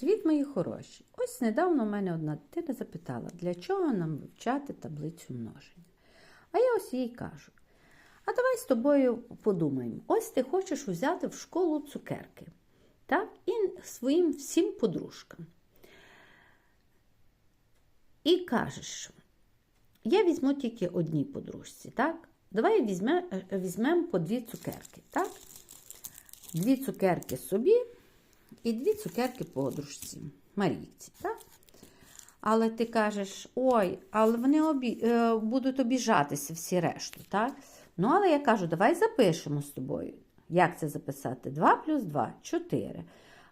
Привіт, мої хороші! Ось недавно в мене одна дитина запитала, для чого нам вивчати таблицю множення. А я ось їй кажу: а давай з тобою подумаємо. Ось ти хочеш взяти в школу цукерки, так? І своїм всім подружкам. І кажеш, я візьму тільки одній подружці, так? Давай візьмемо візьмем по дві цукерки, так? Дві цукерки собі і дві цукерки подружці, Марійці. так? Але ти кажеш, ой, але вони обі... е, будуть обіжатися всі решту, так? Ну, але я кажу, давай запишемо з тобою. Як це записати? 2 плюс 2 4.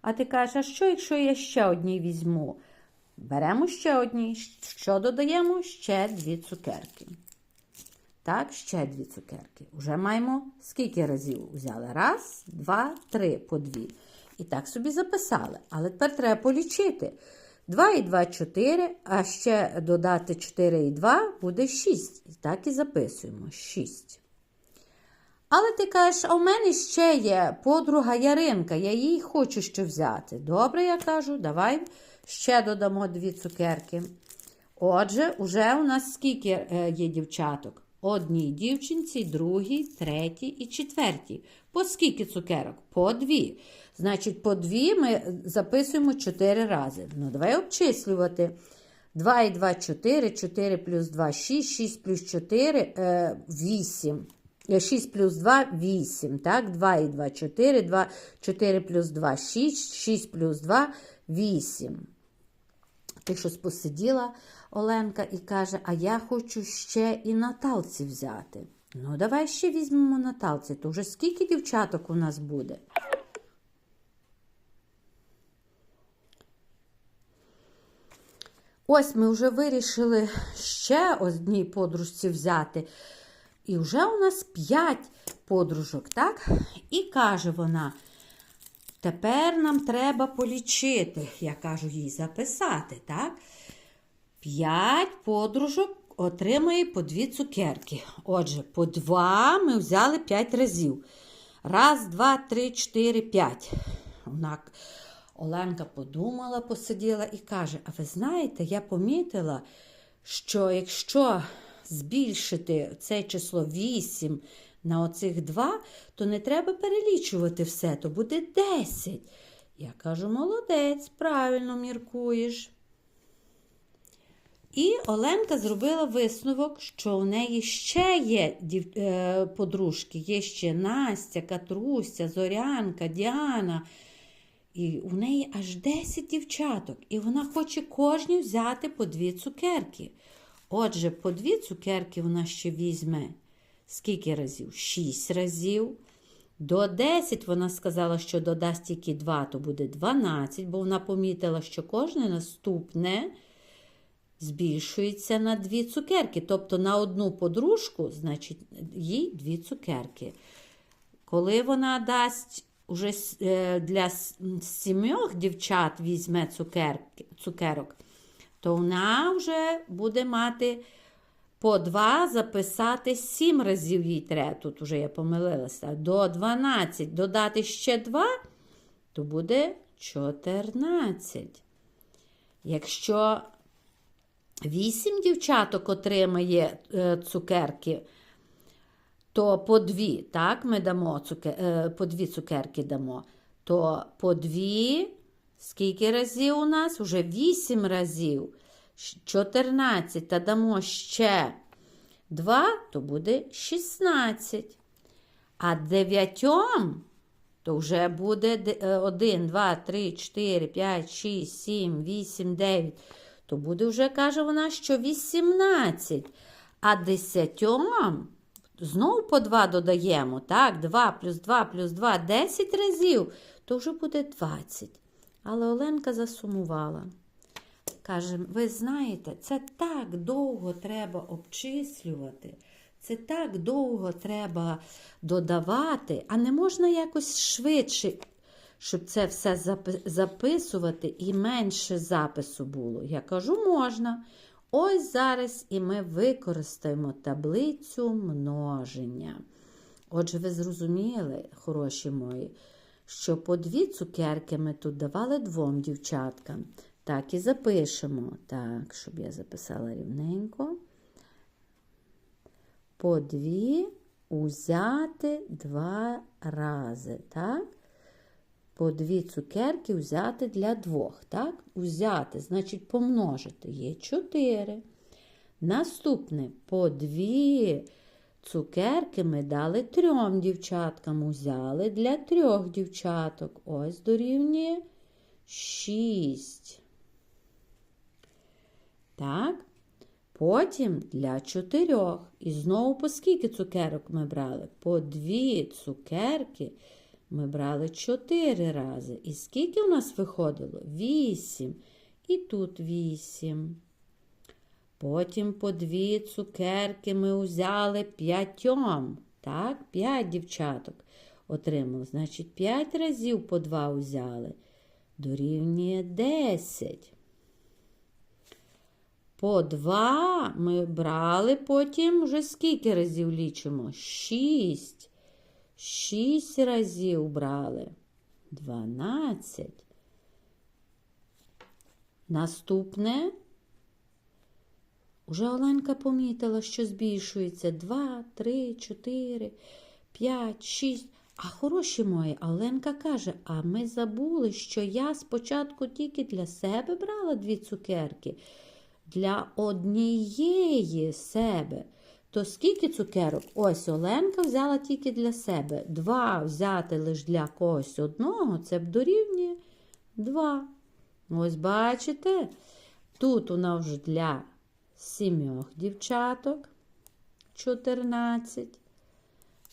А ти кажеш, а що, якщо я ще одній візьму? Беремо ще одні. Що додаємо? Ще дві цукерки. Так, ще дві цукерки. Уже маємо скільки разів взяли? Раз, два, три по дві. І так собі записали. Але тепер треба полічити. 2 і 2 4, а ще додати 4 і 2 буде 6. І так і записуємо 6. Але ти кажеш, а в мене ще є подруга Яринка, я їй хочу що взяти. Добре, я кажу, давай ще додамо дві цукерки. Отже, уже у нас скільки е, є дівчаток? Одній дівчинці, другій, третій і четвертій. По скільки цукерок? По дві. Значить, по дві ми записуємо 4 рази. Ну, давай обчислювати. 2 і 2 4, 4 плюс 2 6, 6 плюс 4 е, 8. 6 плюс 2 8. Так? 2 і 2 4, 2, 4 плюс 2 6, 6 плюс 2 8. Ти щось посиділа Оленка і каже, а я хочу ще і Наталці взяти. Ну, давай ще візьмемо Наталці. То вже скільки дівчаток у нас буде? Ось ми вже вирішили ще одній подружці взяти. І вже у нас п'ять подружок, так? І каже вона, тепер нам треба полічити, я кажу їй записати, так? П'ять подружок отримає по дві цукерки. Отже, по два ми взяли п'ять разів. Раз, два, три, чотири, п'ять. Вона Оленка подумала, посиділа і каже: А ви знаєте, я помітила, що якщо збільшити це число 8 на оцих 2, то не треба перелічувати все, то буде 10. Я кажу, молодець, правильно міркуєш. І Оленка зробила висновок, що у неї ще є е, подружки, є ще Настя, Катруся, Зорянка, Діана. І у неї аж 10 дівчаток, і вона хоче кожній взяти по дві цукерки. Отже, по дві цукерки вона ще візьме скільки разів? 6 разів. До 10 вона сказала, що додасть тільки 2, то буде 12, бо вона помітила, що кожне наступне збільшується на 2 цукерки. Тобто на одну подружку, значить, їй 2 цукерки. Коли вона дасть уже для сімьох дівчат візьме цукерки, цукерок, то вона вже буде мати по два записати сім разів їй треба. Тут вже я помилилася. До 12 додати ще два, то буде 14. Якщо вісім дівчаток отримає е, цукерки, то по дві, так, ми дамо цукер, по дві цукерки дамо, то по дві, скільки разів у нас? Уже вісім разів. 14 та дамо ще 2, то буде 16. А дев'ятьом, то вже буде 1, 2, 3, 4, 5, 6, 7, 8, 9. То буде вже, каже вона, що 18. А десятьом, знову по 2 додаємо. Так, 2 плюс 2 плюс 2 10 разів, то вже буде 20. Але Оленка засумувала. Каже, ви знаєте, це так довго треба обчислювати, це так довго треба додавати, а не можна якось швидше, щоб це все записувати і менше запису було. Я кажу, можна. Ось зараз і ми використаємо таблицю множення. Отже, ви зрозуміли, хороші мої, що по дві цукерки ми тут давали двом дівчаткам. Так і запишемо. Так, щоб я записала рівненько. По дві узяти два рази. Так? По дві цукерки взяти для двох. Так? Узяти, значить, помножити є 4. Наступне по дві цукерки ми дали трьом дівчаткам. Узяли для трьох дівчаток. Ось дорівнює 6. Так? Потім для чотирьох. І знову по скільки цукерок ми брали? По дві цукерки ми брали чотири рази. І скільки у нас виходило? Вісім. І тут вісім. Потім по дві цукерки ми взяли п'ятьом. Так, п'ять дівчаток отримали. Значить, п'ять разів по два взяли. Дорівнює десять. По два ми брали потім вже скільки разів лічимо? Шість. Шість разів брали. Дванадцять. Наступне. Уже Оленка помітила, що збільшується два, три, чотири, п'ять, шість. А хороші мої, Оленка каже, а ми забули, що я спочатку тільки для себе брала дві цукерки для однієї себе. То скільки цукерок? Ось Оленка взяла тільки для себе. Два взяти лише для когось одного, це б дорівнює два. Ось бачите? Тут у нас для сімьох дівчаток 14.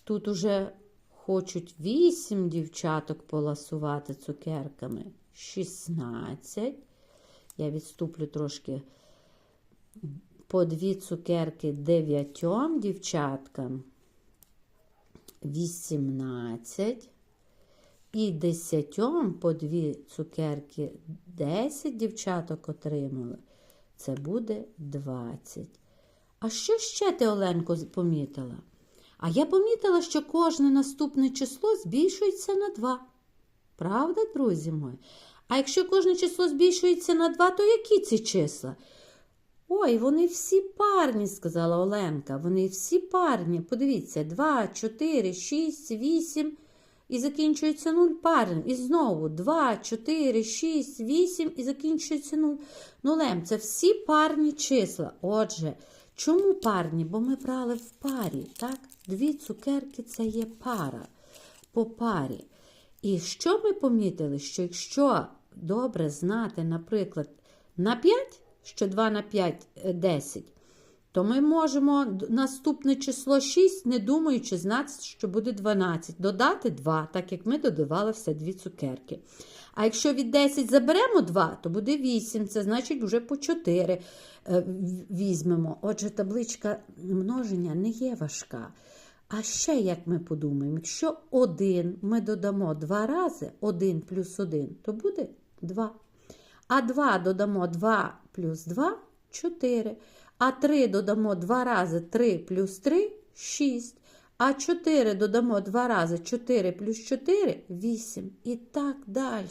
Тут уже хочуть вісім дівчаток поласувати цукерками 16. Я відступлю трошки по дві цукерки дев'ятьом дівчаткам 18. І десятьом по дві цукерки 10 дівчаток отримали. Це буде 20. А що ще ти, Оленко, помітила? А я помітила, що кожне наступне число збільшується на 2. Правда, друзі мої? А якщо кожне число збільшується на 2, то які ці числа? Ой, вони всі парні, сказала Оленка. Вони всі парні. Подивіться, 2, 4, 6, 8 і закінчується 0 парень. І знову 2, 4, 6, 8 і закінчується 0 нулем. Це всі парні числа. Отже, чому парні? Бо ми брали в парі. так? Дві цукерки це є пара по парі. І що ми помітили? Що якщо добре знати, наприклад, на 5, що 2 на 5 – 10, то ми можемо наступне число 6, не думаючи, знати, що буде 12, додати 2, так як ми додавали все дві цукерки. А якщо від 10 заберемо 2, то буде 8, це значить вже по 4 е, візьмемо. Отже, табличка множення не є важка. А ще, як ми подумаємо, якщо 1 ми додамо 2 рази, 1 плюс 1, то буде 2. А 2 додамо 2 плюс 2 4. А 3 додамо 2 рази 3 плюс 3 6. А 4 додамо 2 рази 4 плюс 4 8. І так далі.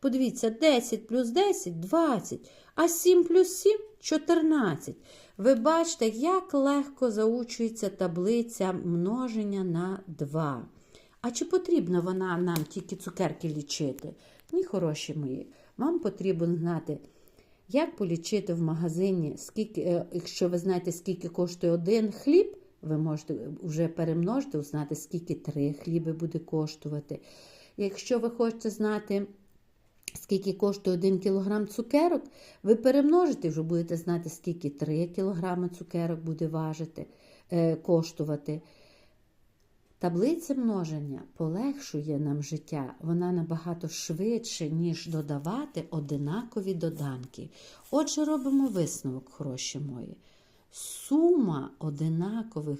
Подивіться, 10 плюс 10 20. А 7 плюс 7 14. Ви бачите, як легко заучується таблиця множення на 2. А чи потрібна вона нам тільки цукерки лічити? Ні, хороші мої. Вам потрібно знати, як полічити в магазині, скільки, е, якщо ви знаєте, скільки коштує один хліб, ви можете вже перемножити, узнати, скільки три хліби буде коштувати. Якщо ви хочете знати, скільки коштує 1 кг цукерок, ви перемножите, вже будете знати, скільки 3 кг цукерок буде важити, е, коштувати. Таблиця множення полегшує нам життя, вона набагато швидше, ніж додавати одинакові доданки. Отже, робимо висновок, хороші мої. Сума одинакових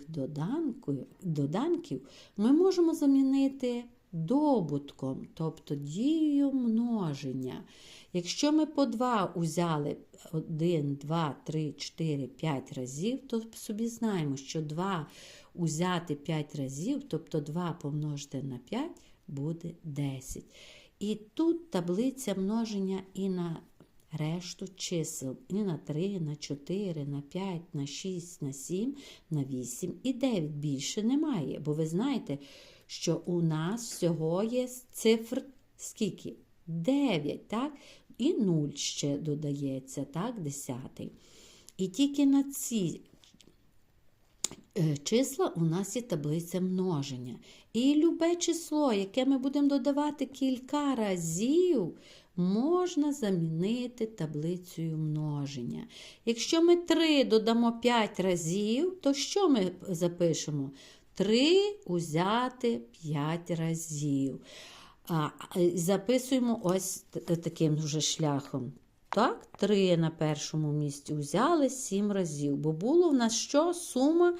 доданків, ми можемо замінити добутком, тобто дією множення. Якщо ми по 2 узяли 1, 2, 3, 4, 5 разів, то собі знаємо, що 2 узяти 5 разів, тобто 2 помножити на 5, буде 10. І тут таблиця множення і на решту чисел. І на 3, на 4, на 5, на 6, на 7, на 8 і 9. Більше немає. Бо ви знаєте, що у нас всього є цифр скільки? 9, так? І 0 ще додається, так, 10. І тільки на ці числа у нас є таблиця множення. І любе число, яке ми будемо додавати кілька разів, можна замінити таблицею множення. Якщо ми 3 додамо 5 разів, то що ми запишемо? 3 узяти 5 разів. А, записуємо ось таким вже шляхом. Так, 3 на першому місці взяли 7 разів, бо було в нас що? Сума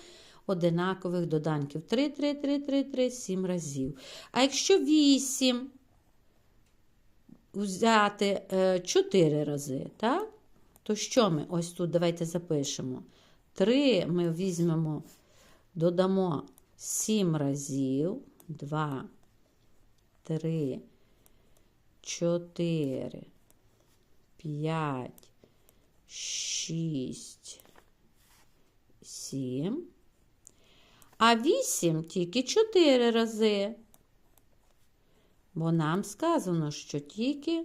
одинакових доданків. 3, 3, 3, 3, 3, 7 разів. А якщо 8 взяти 4 рази, так? то що ми ось тут давайте запишемо. 3 ми візьмемо, додамо 7 разів. 2, 3, 4, 5, 6, 7. А 8 тільки 4 рази. Бо нам сказано, що тільки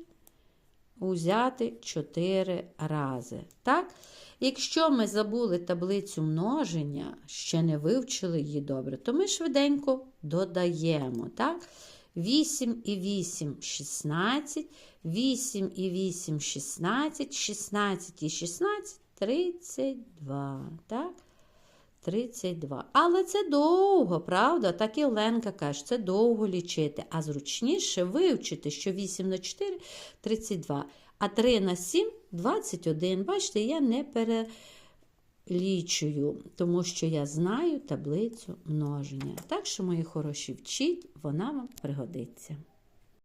узяти 4 рази. Так? Якщо ми забули таблицю множення, ще не вивчили її добре, то ми швиденько додаємо. Так? 8 і 8 16, 8 і 8 16, 16 і 16 32. Так? 32. Але це довго, правда? Так і Оленка каже, це довго лічити, а зручніше вивчити, що 8 на 4 32, а 3 на 7 21. Бачите, я не перелічую, тому що я знаю таблицю множення. Так що, мої хороші, вчіть, вона вам пригодиться.